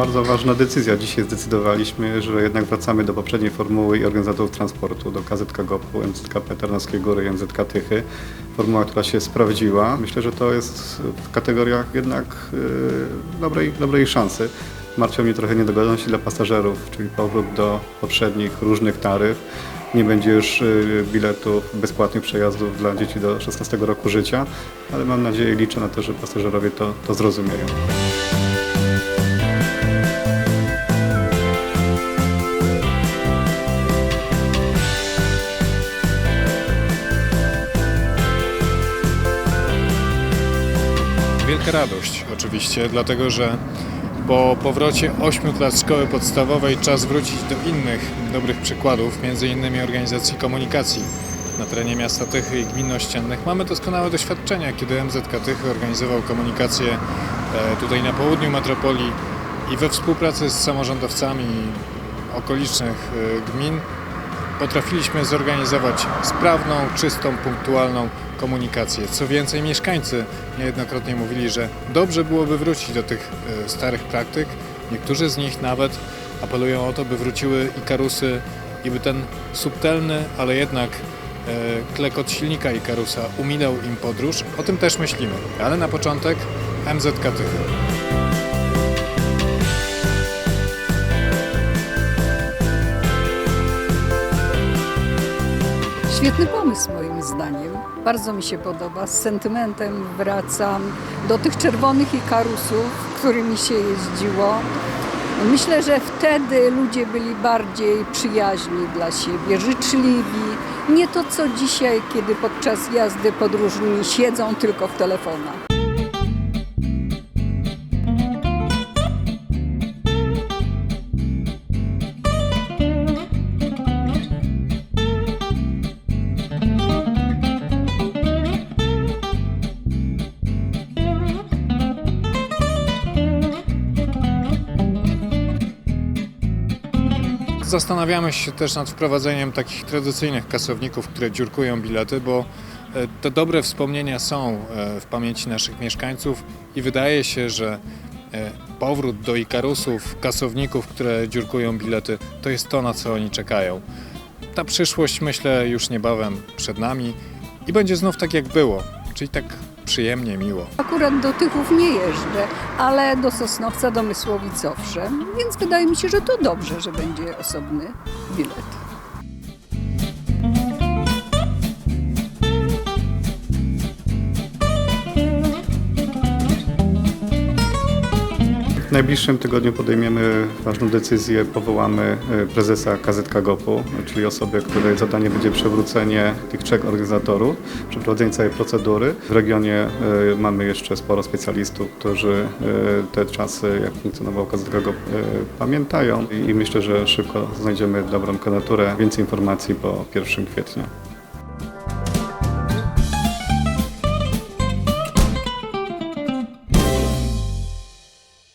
bardzo ważna decyzja. Dzisiaj zdecydowaliśmy, że jednak wracamy do poprzedniej formuły i organizatorów transportu, do KZK GOP-u, MZK Tarnowskiej Góry MZK Tychy. Formuła, która się sprawdziła. Myślę, że to jest w kategoriach jednak e, dobrej, dobrej szansy. Martwią mnie trochę niedogodności dla pasażerów, czyli powrót do poprzednich różnych taryf. Nie będzie już y, biletów bezpłatnych przejazdów dla dzieci do 16 roku życia, ale mam nadzieję liczę na to, że pasażerowie to, to zrozumieją. Wielka radość oczywiście, dlatego że po powrocie 8 klas szkoły podstawowej czas wrócić do innych dobrych przykładów, między innymi organizacji komunikacji na terenie miasta Tychy i gmin ościennych. Mamy doskonałe doświadczenia, kiedy MZK Tychy organizował komunikację e, tutaj na południu metropolii i we współpracy z samorządowcami okolicznych e, gmin potrafiliśmy zorganizować sprawną, czystą, punktualną komunikację. Co więcej, mieszkańcy niejednokrotnie mówili, że dobrze byłoby wrócić do tych e, starych praktyk. Niektórzy z nich nawet apelują o to, by wróciły Ikarusy i by ten subtelny, ale jednak e, klekot silnika Ikarusa umilał im podróż. O tym też myślimy. Ale na początek MZK Tychy. Świetny pomysł moim zdaniem. Bardzo mi się podoba. Z sentymentem wracam do tych czerwonych ikarusów, którymi się jeździło. Myślę, że wtedy ludzie byli bardziej przyjaźni dla siebie, życzliwi. Nie to co dzisiaj, kiedy podczas jazdy podróżni siedzą tylko w telefonach. Zastanawiamy się też nad wprowadzeniem takich tradycyjnych kasowników, które dziurkują bilety, bo e, te dobre wspomnienia są e, w pamięci naszych mieszkańców i wydaje się, że e, powrót do Ikarusów, kasowników, które dziurkują bilety, to jest to, na co oni czekają. Ta przyszłość, myślę, już niebawem przed nami i będzie znów tak, jak było, czyli tak przyjemnie, miło. Akurat do Tychów nie jeżdżę, ale do Sosnowca, do Mysłowic owszem, więc wydaje mi się, że to dobrze, że będzie osobny bilet. W najbliższym tygodniu podejmiemy ważną decyzję, powołamy e, prezesa KZK GOP-u, czyli osobę, której zadanie będzie przywrócenie tych trzech organizatorów, przeprowadzenie całej procedury. W regionie e, mamy jeszcze sporo specjalistów, którzy e, te czasy, jak funkcjonował KZK GOP, pamiętają i myślę, że szybko znajdziemy dobrą kandydaturę. Więcej informacji po 1 kwietnia.